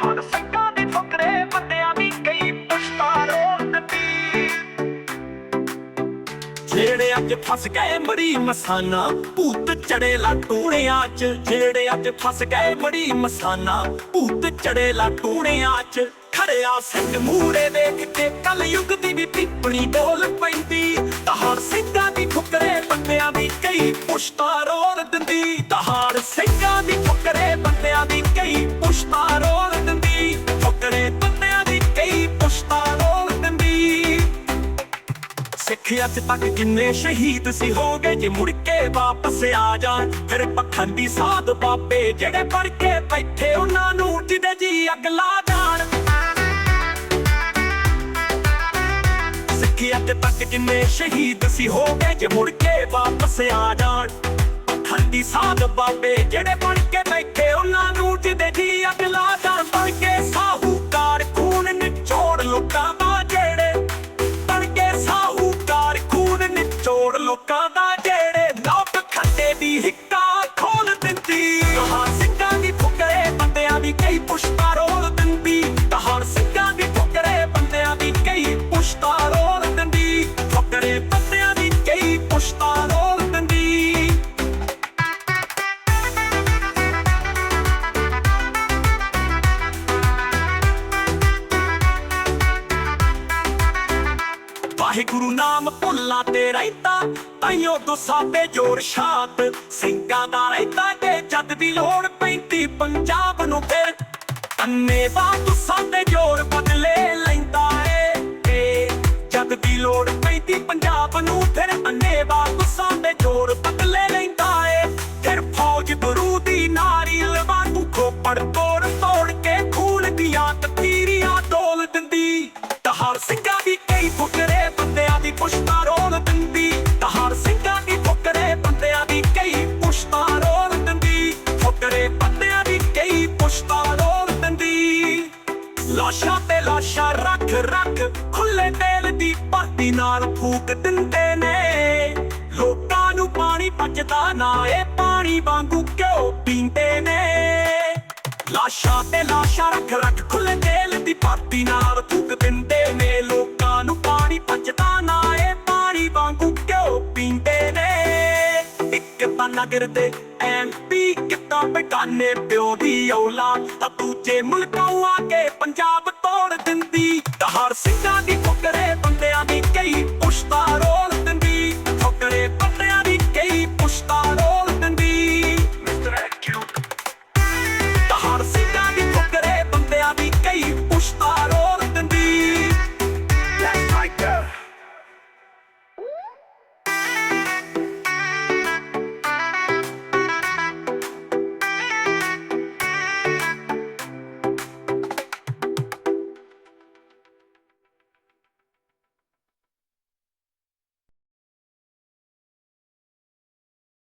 ਹਰ ਸਿੰਘਾਂ ਦੀ ਠੋਕਰੇ ਬੰਦਿਆਂ ਦੀ ਕਈ ਪੁਸ਼ਤਾ ਰੋਲ ਜਿਹੜੇ ਅੱਜ ਫਸ ਗਏ ਮਰੀ ਮਸਾਨਾ, ਭੂਤ ਚੜੇ ਲਾਟੂਣਿਆਂ ਚ। ਜਿਹੜੇ ਅੱਜ ਫਸ ਗਏ ਮੜੀ ਮਸਾਨਾ, ਭੂਤ ਚੜੇ ਲਾਟੂਣਿਆਂ ਚ। ਖੜਿਆ ਸਿੰਘ ਮੂਰੇ ਦੇਖ ਕੇ ਕਲ ਯੁੱਗ ਦੀ ਵੀ ਪਿੱਪਣੀ ਡੋਲ ਪੈਂਦੀ। ਤਹਾਰ ਸਿੰਘਾਂ ਦੀ ਠੁਕਰੇ ਬੰਦਿਆਂ ਦੀ ਕਈ ਪੁਸ਼ਤਾ ਰੋਲ ਦਿੰਦੀ। ਤਹਾਰ ਸਿੰਘਾਂ ਦੀ ਠੁਕਰੇ ਅੱਜ ਤੱਕ ਕਿੰਨੇ ਸ਼ਹੀਦ ਸੀ ਹੋ ਗਏ ਜੇ ਮੁੜ ਕੇ ਵਾਪਸ ਆ ਜਾਣ। ਫਿਰ ਪਖੰਡੀ ਸਾਧ ਬਾਬੇ ਜਿਹੜੇ ਪੜ ਕੇ ਬੈਠੇ ਉਹਨਾਂ ਨੂੰ ਜਿਹਦੇ ਜੀ ਅੱਗ ਜਾਣ। ਸਿੱਖ ਅੱਜ ਤੱਕ ਕਿੰਨੇ ਸ਼ਹੀਦ ਸੀ ਹੋ ਗਏ ਜੇ ਮੁੜ ਕੇ ਵਾਪਸ ਆ ਜਾਣ। ਪਖੰਡੀ ਸਾਧ ਬਾਬੇ ਜਿਹੜੇ ਪੜ ਕੇ ਬੈਠੇ ਉਹਨਾਂ ਨੂੰ ਜਿਹਦੇ ਜੀ ਅੱਗ ਲਾ ਜਾਣ। ਬਣ ਕੇ ਸਾਹੂਕਾਰ ਵਾਹਿਗੁਰੂ ਨਾਮ ਭੁੱਲਾ ਤੇ ਰਹਿਤਾ ਤਾਈਓ ਤੋਂ ਸਾਬੇ ਜੋਰ ਸ਼ਾਤ ਸਿੰਘਾਂ ਦਾ ਰਹਿਤਾ ਤੇ ਜਦ ਦੀ ਲੋੜ ਪੈਂਦੀ, ਪੰਜਾਬ ਨੂੰ ਫਿਰ ਅੰਨੇ ਬਾਤ ਸਾਬੇ ਜੋਰ ਬਦਲੇ। ਕਈ ਪੁਸ਼ਤਾ ਲਾਸ਼ਾਂ ਤੇ ਲਾਸ਼ਾਂ ਰੱਖ ਰੱਖ ਖੁੱਲੇ ਤੇਲ ਦੀ ਭਰਤੀ ਨਾਲ ਫੂਕ ਦਿੰਦੇ ਨੇ ਲੋਕਾਂ ਨੂੰ ਪਾਣੀ ਪਚਦਾ ਨਾ ਇਹ ਪਾਣੀ ਵਾਂਗੂ ਕਿਉਂ ਪੀਂਦੇ ਨੇ ਲਾਸ਼ਾਂ ਤੇ ਲਾਸ਼ਾਂ ਰੱਖ ਰੱਖ ਖੁੱਲੇ ਤੇਲ ਦੀ ਭਰਤੀ ਨਾਲ ਫੂਕ ਦਿੰਦੇ ਨੇ ਲੋਕਾਂ ਨੂੰ ਪਾਣੀ ਪਚਦਾ ਨਾ ਇਹ ਪਾਣੀ ਵਾਂਗੂ ਕਿਉਂ ਪੀਂਦੇ ਨੇ ਇੱਕ ਤਾਂ ਨਗਰ ਦੇ ਐਮਪੀ ਕਿਤਾ ਬੇਗਾਨੇ ਪਿਓ ਦੀ ਔਲਾਦ? ਤਾਂ ਦੂਜੇ ਮੁਲਕਾਂ ਆ ਕੇ ਪੰਜਾਬ